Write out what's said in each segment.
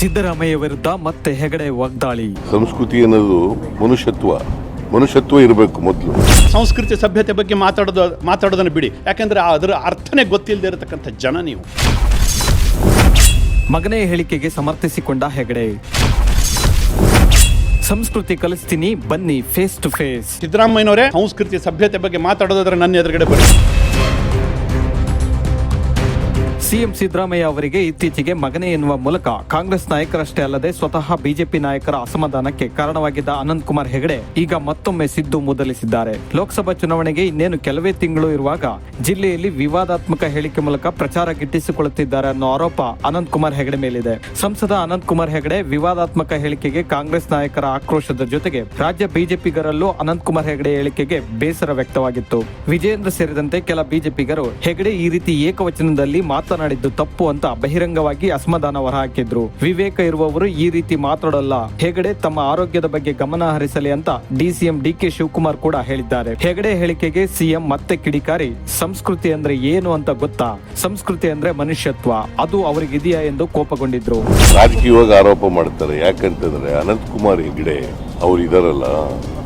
ಸಿದ್ದರಾಮಯ್ಯ ವಿರುದ್ಧ ಮತ್ತೆ ಹೆಗಡೆ ವಾಗ್ದಾಳಿ. ಸಂಸ್ಕೃತಿ ಅನ್ನೋದು ಮನುಷ್ಯತ್ವ. ಮನುಷ್ಯತ್ವ ಇರಬೇಕು ಮೊದಲು. ಸಂಸ್ಕೃತಿ ಸಭ್ಯತೆ ಬಗ್ಗೆ ಮಾತಾಡೋದು ಮಾತಾಡೋದನ್ನು ಬಿಡಿ. ಯಾಕಂದ್ರೆ ಅದರ ಅರ್ಥನೇ ಗೊತ್ತಿಲ್ಲದೆ ಇರತಕ್ಕಂಥ ಜನ ನೀವು. ಮಗನೇ ಹೇಳಿಕೆಗೆ ಸಮರ್ಥಿಸಿಕೊಂಡ ಹೆಗಡೆ. ಸಂಸ್ಕೃತಿ ಕಲಿಸ್ತೀನಿ ಬನ್ನಿ ಫೇಸ್ ಟು ಫೇಸ್ ಸಿದ್ದರಾಮಯ್ಯನವರೇ ಸಂಸ್ಕೃತಿ ಸಭ್ಯತೆ ಬಗ್ಗೆ ಮಾತಾಡೋದಾದ್ರೆ ನನ್ನ ಎದುರುಗಡೆ ಬನ್ನಿ. ಸಿಎಂ ಸಿದ್ದರಾಮಯ್ಯ ಅವರಿಗೆ ಇತ್ತೀಚೆಗೆ ಮಗನೆ ಎನ್ನುವ ಮೂಲಕ ಕಾಂಗ್ರೆಸ್ ನಾಯಕರಷ್ಟೇ ಅಲ್ಲದೆ ಸ್ವತಃ ಬಿಜೆಪಿ ನಾಯಕರ ಅಸಮಾಧಾನಕ್ಕೆ ಕಾರಣವಾಗಿದ್ದ ಅನಂತ್ ಕುಮಾರ್ ಹೆಗಡೆ ಈಗ ಮತ್ತೊಮ್ಮೆ ಸಿದ್ದು ಮೂದಲಿಸಿದ್ದಾರೆ. ಲೋಕಸಭಾ ಚುನಾವಣೆಗೆ ಇನ್ನೇನು ಕೆಲವೇ ತಿಂಗಳು ಇರುವಾಗ ಜಿಲ್ಲೆಯಲ್ಲಿ ವಿವಾದಾತ್ಮಕ ಹೇಳಿಕೆ ಮೂಲಕ ಪ್ರಚಾರ ಗಿಟ್ಟಿಸಿಕೊಳ್ಳುತ್ತಿದ್ದಾರೆ ಅನ್ನೋ ಆರೋಪ ಅನಂತ್ ಕುಮಾರ್ ಹೆಗಡೆ ಮೇಲಿದೆ. ಸಂಸದ ಅನಂತ್ ಕುಮಾರ್ ಹೆಗಡೆ ವಿವಾದಾತ್ಮಕ ಹೇಳಿಕೆಗೆ ಕಾಂಗ್ರೆಸ್ ನಾಯಕರ ಆಕ್ರೋಶದ ಜೊತೆಗೆ ರಾಜ್ಯ ಬಿಜೆಪಿಗರಲ್ಲೂ ಅನಂತ್ ಕುಮಾರ್ ಹೆಗಡೆ ಹೇಳಿಕೆಗೆ ಬೇಸರ ವ್ಯಕ್ತವಾಗಿತ್ತು. ವಿಜೇಂದ್ರ ಸೇರಿದಂತೆ ಕೆಲ ಬಿಜೆಪಿಗರು ಹೆಗಡೆ ಈ ರೀತಿ ಏಕವಚನದಲ್ಲಿ ಮಾತನಾಡಿದ್ದು ತಪ್ಪು ಅಂತ ಬಹಿರಂಗವಾಗಿ ಅಸಮಾಧಾನ ಹೊರಹಾಕಿದ್ರು. ವಿವೇಕ ಇರುವವರು ಈ ರೀತಿ ಮಾತಾಡಲ್ಲ. ಹೆಗಡೆ ತಮ್ಮ ಆರೋಗ್ಯದ ಬಗ್ಗೆ ಗಮನ ಹರಿಸಲಿ ಅಂತ ಡಿಸಿಎಂ ಡಿಕೆ ಶಿವಕುಮಾರ್ ಕೂಡ ಹೇಳಿದ್ದಾರೆ. ಹೆಗಡೆ ಹೇಳಿಕೆಗೆ ಸಿಎಂ ಮತ್ತೆ ಕಿಡಿಕಾರಿ. ಸಂಸ್ಕೃತಿ ಅಂದ್ರೆ ಏನು ಅಂತ ಗೊತ್ತಾ? ಸಂಸ್ಕೃತಿ ಅಂದ್ರೆ ಮನುಷ್ಯತ್ವ. ಅದು ಅವರಿಗಿದೆಯಾ ಎಂದು ಕೋಪಗೊಂಡಿದ್ರು. ರಾಜಕೀಯವಾಗಿ ಆರೋಪ ಮಾಡ್ತಾರೆ. ಯಾಕಂತಂದ್ರೆ ಅನಂತ್ ಕುಮಾರ್ ಹೆಗಡೆ ಅವ್ರು ಇದಾರಲ್ಲ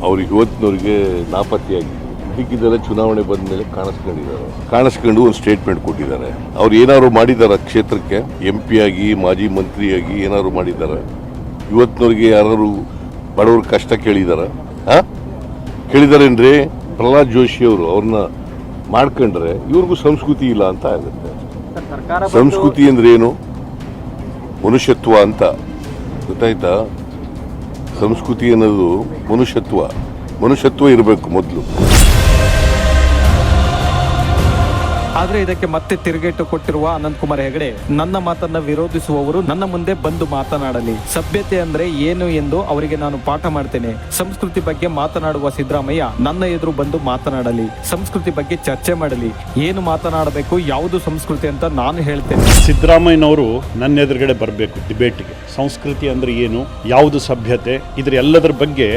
ಅವ್ರಿಗೆ ಇವತ್ತಿನವ್ರಿಗೆ ನಾಪತ್ತೆಯಾಗಿ ಹೀಗಿದ್ದಾರೆ ಚುನಾವಣೆ ಬಂದ ಮೇಲೆ ಕಾಣಿಸ್ಕೊಂಡಿದ್ದಾರೆ. ಕಾಣಿಸ್ಕೊಂಡು ಒಂದು ಸ್ಟೇಟ್ಮೆಂಟ್ ಕೊಟ್ಟಿದ್ದಾರೆ. ಅವ್ರು ಏನಾದ್ರು ಮಾಡಿದಾರ ಕ್ಷೇತ್ರಕ್ಕೆ? ಎಂ ಪಿ ಆಗಿ, ಮಾಜಿ ಮಂತ್ರಿಯಾಗಿ ಏನಾದ್ರು ಮಾಡಿದ್ದಾರೆ? ಇವತ್ತಿನವ್ರಿಗೆ ಯಾರು ಬಡವ್ರ ಕಷ್ಟ ಕೇಳಿದಾರ ಹಾ? ಕೇಳಿದಾರೇನ್ರಿ ಪ್ರಹ್ಲಾದ್ ಜೋಶಿ ಅವರು ಅವ್ರನ್ನ ಮಾಡ್ಕೊಂಡ್ರೆ ಇವ್ರಿಗೂ ಸಂಸ್ಕೃತಿ ಇಲ್ಲ ಅಂತ ಆಗುತ್ತೆ. ಸಂಸ್ಕೃತಿ ಅಂದ್ರೆ ಏನು? ಮನುಷ್ಯತ್ವ ಅಂತ. ಗೊತ್ತಾಯ್ತಾ? ಸಂಸ್ಕೃತಿ ಅನ್ನೋದು ಮನುಷ್ಯತ್ವ. ಮನುಷ್ಯತ್ವ ಇರಬೇಕು ಮೊದಲು. ಆದ್ರೆ ಇದಕ್ಕೆ ಮತ್ತೆ ತಿರುಗೇಟು ಕೊಟ್ಟಿರುವ ಅನಂತ್ ಕುಮಾರ್ ಹೆಗಡೆ, ನನ್ನ ಮಾತನ್ನ ವಿರೋಧಿಸುವವರು ನನ್ನ ಮುಂದೆ ಬಂದು ಮಾತನಾಡಲಿ. ಸಭ್ಯತೆ ಅಂದ್ರೆ ಏನು ಎಂದು ಅವರಿಗೆ ನಾನು ಪಾಠ ಮಾಡ್ತೇನೆ. ಸಂಸ್ಕೃತಿ ಬಗ್ಗೆ ಮಾತನಾಡುವ ಸಿದ್ದರಾಮಯ್ಯ ನನ್ನ ಎದುರು ಬಂದು ಮಾತನಾಡಲಿ. ಸಂಸ್ಕೃತಿ ಬಗ್ಗೆ ಚರ್ಚೆ ಮಾಡಲಿ. ಏನು ಮಾತನಾಡಬೇಕು, ಯಾವುದು ಸಂಸ್ಕೃತಿ ಅಂತ ನಾನು ಹೇಳ್ತೇನೆ. ಸಿದ್ದರಾಮಯ್ಯನವರು ನನ್ನ ಎದುರುಗಡೆ ಬರಬೇಕು ಡಿಬೇಟ್ಗೆ. ಸಂಸ್ಕೃತಿ ಅಂದ್ರೆ ಏನು, ಯಾವುದು ಸಭ್ಯತೆ, ಇದ್ರ ಎಲ್ಲದರ ಬಗ್ಗೆ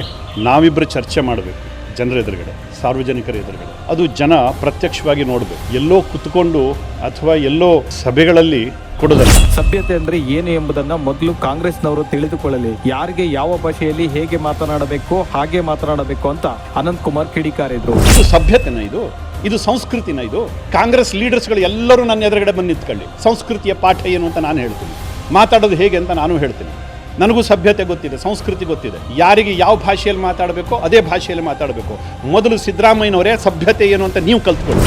ನಾವಿಬ್ಬರು ಚರ್ಚೆ ಮಾಡಬೇಕು. ಜನರ ಎದುರುಗಡೆ ಸಾರ್ವಜನಿಕರ ಎದುರುಗಡೆ. ಅದು ಜನ ಪ್ರತ್ಯಕ್ಷವಾಗಿ ನೋಡಬೇಕು. ಎಲ್ಲೋ ಕುತ್ಕೊಂಡು ಅಥವಾ ಎಲ್ಲೋ ಸಭೆಗಳಲ್ಲಿ ಕೊಡೋದಲ್ಲ. ಸಭ್ಯತೆ ಅಂದ್ರೆ ಏನು ಎಂಬುದನ್ನ ಮೊದಲು ಕಾಂಗ್ರೆಸ್ನವರು ತಿಳಿದುಕೊಳ್ಳಲಿ. ಯಾರಿಗೆ ಯಾವ ಭಾಷೆಯಲ್ಲಿ ಹೇಗೆ ಮಾತನಾಡಬೇಕು ಹಾಗೆ ಮಾತನಾಡಬೇಕು ಅಂತ ಅನಂತ್ ಕುಮಾರ್ ಕಿಡಿಕಾರಿದ್ರು ಇದು ಸಭ್ಯತೆನ ಇದು. ಇದು ಸಂಸ್ಕೃತಿನ ಇದು. ಕಾಂಗ್ರೆಸ್ ಲೀಡರ್ಸ್ಗಳು ಎಲ್ಲರೂ ನನ್ನ ಎದುರುಗಡೆ ಬಂದು ನಿಂತ್ಕೊಳ್ಳಿ. ಸಂಸ್ಕೃತಿಯ ಪಾಠ ಏನು ಅಂತ ನಾನು ಹೇಳ್ತೀನಿ. ಮಾತಾಡೋದು ಹೇಗೆ ಅಂತ ನಾನು ಹೇಳ್ತೀನಿ. ನನಗೂ ಸಭ್ಯತೆ ಗೊತ್ತಿದೆ ಸಂಸ್ಕೃತಿ ಗೊತ್ತಿದೆ. ಯಾರಿಗೆ ಯಾವ ಭಾಷೆಯಲ್ಲಿ ಮಾತಾಡಬೇಕು ಅದೇ ಭಾಷೆಯಲ್ಲಿ ಮಾತಾಡಬೇಕು. ಮೊದಲು ಸಿದ್ದರಾಮಯ್ಯನವರೇ ಸಭ್ಯತೆ ಏನು ಅಂತ ನೀವು ಕಲ್ತ್ಕೊಳ್ಳಿ.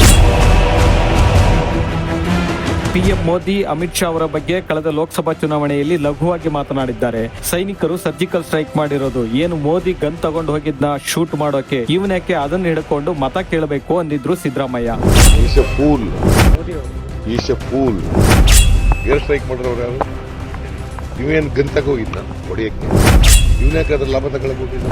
ಪಿಎಂ ಮೋದಿ ಅಮಿತ್ ಶಾ ಅವರ ಬಗ್ಗೆ ಕಳೆದ ಲೋಕಸಭಾ ಚುನಾವಣೆಯಲ್ಲಿ ಲಘುವಾಗಿ ಮಾತನಾಡಿದ್ದಾರೆ. ಸೈನಿಕರು ಸರ್ಜಿಕಲ್ ಸ್ಟ್ರೈಕ್ ಮಾಡಿರೋದು. ಏನು ಮೋದಿ ಗನ್ ತಗೊಂಡು ಹೋಗಿದ್ನ ಶೂಟ್ ಮಾಡೋಕೆ? ಇವನಕ್ಕೆ ಅದನ್ನ ಹಿಡ್ಕೊಂಡು ಮತ ಕೇಳಬೇಕು ಅಂದಿದ್ರು ಸಿದ್ದರಾಮಯ್ಯ. ಎ ಎ ಫೂಲ್ ಏರ್ ಸ್ಟ್ರೈಕ್ ಮಾಡಿರೋರು ಯಾರು? ಇವೇನು ಗಂತಕ್ಕೆ ಹೋಗಿದ್ದ ಹೊಡೆಯಕ್ಕೆ ಇವನ್ಯಾಕೆ ಅದ್ರ ಲಾಭ ತಗೊಳಕ್ಕೆ ಹೋಗಿಲ್ಲ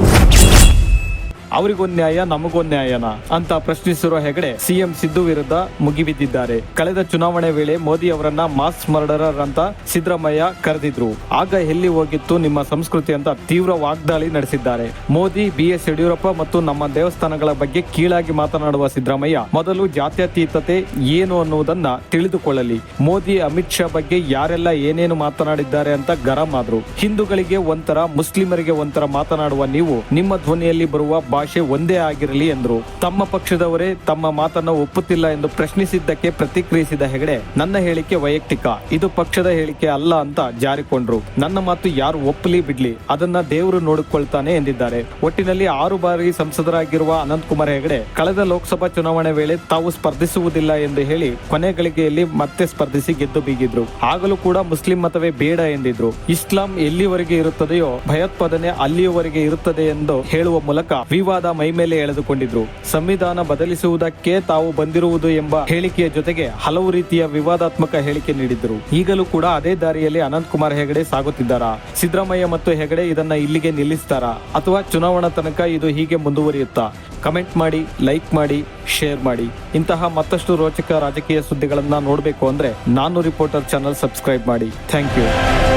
ಅವರಿಗೊಂದ್ ನ್ಯಾಯ, ನಮಗೊಂದು ನ್ಯಾಯನ ಅಂತ ಪ್ರಶ್ನಿಸಿರುವ ಹೆಗಡೆ ಸಿಎಂ ಸಿದ್ದು ವಿರುದ್ಧ ಮುಗಿಬಿದ್ದಿದ್ದಾರೆ. ಕಳೆದ ಚುನಾವಣೆ ವೇಳೆ ಮೋದಿ ಅವರನ್ನ ಮಾಸ್ ಮರ್ಡರರ್ ಅಂತ ಸಿದ್ದರಾಮಯ್ಯ ಕರೆದಿದ್ರು. ಆಗ ಎಲ್ಲಿ ಹೋಗಿತ್ತು ನಿಮ್ಮ ಸಂಸ್ಕೃತಿ ಅಂತ ತೀವ್ರ ವಾಗ್ದಾಳಿ ನಡೆಸಿದ್ದಾರೆ. ಮೋದಿ ಬಿ ಎಸ್ ಯಡಿಯೂರಪ್ಪ ಮತ್ತು ನಮ್ಮ ದೇವಸ್ಥಾನಗಳ ಬಗ್ಗೆ ಕೀಳಾಗಿ ಮಾತನಾಡುವ ಸಿದ್ದರಾಮಯ್ಯ ಮೊದಲು ಜಾತ್ಯತೀತತೆ ಏನು ಅನ್ನುವುದನ್ನ ತಿಳಿದುಕೊಳ್ಳಲಿ. ಮೋದಿ, ಅಮಿತ್ ಶಾ ಬಗ್ಗೆ ಯಾರೆಲ್ಲ ಏನೇನು ಮಾತನಾಡಿದ್ದಾರೆ ಅಂತ ಗರಂ ಆದ್ರು. ಹಿಂದೂಗಳಿಗೆ ಒಂಥರ, ಮುಸ್ಲಿಮರಿಗೆ ಒಂಥರ ಮಾತನಾಡುವ ನೀವು ನಿಮ್ಮ ಧ್ವನಿಯಲ್ಲಿ ಬರುವ ಭಾಷೆ ಒಂದೇ ಆಗಿರಲಿ ಎಂದರು, ತಮ್ಮ ಪಕ್ಷದವರೇ ತಮ್ಮ ಮಾತನ್ನು ಒಪ್ಪುತ್ತಿಲ್ಲ ಎಂದು ಪ್ರಶ್ನಿಸಿದ್ದಕ್ಕೆ ಪ್ರತಿಕ್ರಿಯಿಸಿದ ಹೆಗಡೆ, ನನ್ನ ಹೇಳಿಕೆ ವೈಯಕ್ತಿಕ, ಇದು ಪಕ್ಷದ ಹೇಳಿಕೆ ಅಲ್ಲ ಅಂತ ಜಾರಿಕೊಂಡ್ರು. ನನ್ನ ಮಾತು ಯಾರು ಒಪ್ಪಲಿ ಬಿಡ್ಲಿ, ಅದನ್ನ ದೇವರು ನೋಡಿಕೊಳ್ತಾನೆ ಎಂದಿದ್ದಾರೆ. ಒಟ್ಟಿನಲ್ಲಿ ಆರು ಬಾರಿ ಸಂಸದರಾಗಿರುವ ಅನಂತ್ ಕುಮಾರ್ ಹೆಗಡೆ, ಕಳೆದ ಲೋಕಸಭಾ ಚುನಾವಣೆ ವೇಳೆ ತಾವು ಸ್ಪರ್ಧಿಸುವುದಿಲ್ಲ ಎಂದು ಹೇಳಿ ಕೊನೆ ಗಳಿಗೆಯಲ್ಲಿ ಮತ್ತೆ ಸ್ಪರ್ಧಿಸಿ ಗೆದ್ದು ಬೀಗಿದ್ರು. ಆಗಲೂ ಕೂಡ ಮುಸ್ಲಿಂ ಮತವೇ ಬೇಡ ಎಂದಿದ್ರು. ಇಸ್ಲಾಂ ಎಲ್ಲಿವರೆಗೆ ಇರುತ್ತದೆಯೋ, ಭಯೋತ್ಪಾದನೆ ಅಲ್ಲಿಯವರೆಗೆ ಇರುತ್ತದೆ ಎಂದು ಹೇಳುವ ಮೂಲಕ ವಿವಾದ ಮೈಮೇಲೆ ಎಳೆದುಕೊಂಡಿದ್ರು. ಸಂವಿಧಾನ ಬದಲಿಸುವುದಕ್ಕೆ ತಾವು ಬಂದಿರುವುದು ಎಂಬ ಹೇಳಿಕೆಯ ಜೊತೆಗೆ ಹಲವು ರೀತಿಯ ವಿವಾದಾತ್ಮಕ ಹೇಳಿಕೆ ನೀಡಿದ್ರು ಈಗಲೂ ಕೂಡ ಅದೇ ದಾರಿಯಲ್ಲಿ ಅನಂತ್ ಕುಮಾರ್ ಹೆಗಡೆ ಸಾಗುತ್ತಿದ್ದಾರಾ? ಸಿದ್ದರಾಮಯ್ಯ ಮತ್ತು ಹೆಗಡೆ ಇದನ್ನ ಇಲ್ಲಿಗೆ ನಿಲ್ಲಿಸ್ತಾರಾ? ಅಥವಾ ಚುನಾವಣಾ ತನಕ ಇದು ಹೀಗೆ ಮುಂದುವರಿಯುತ್ತಾ? ಕಮೆಂಟ್ ಮಾಡಿ, ಲೈಕ್ ಮಾಡಿ, ಶೇರ್ ಮಾಡಿ. ಇಂತಹ ಮತ್ತಷ್ಟು ರೋಚಕ ರಾಜಕೀಯ ಸುದ್ದಿಗಳನ್ನ ನೋಡಬೇಕು ಅಂದ್ರೆ ನಾನು ರಿಪೋರ್ಟರ್ ಚಾನಲ್ ಸಬ್ಸ್ಕ್ರೈಬ್ ಮಾಡಿ. Thank you.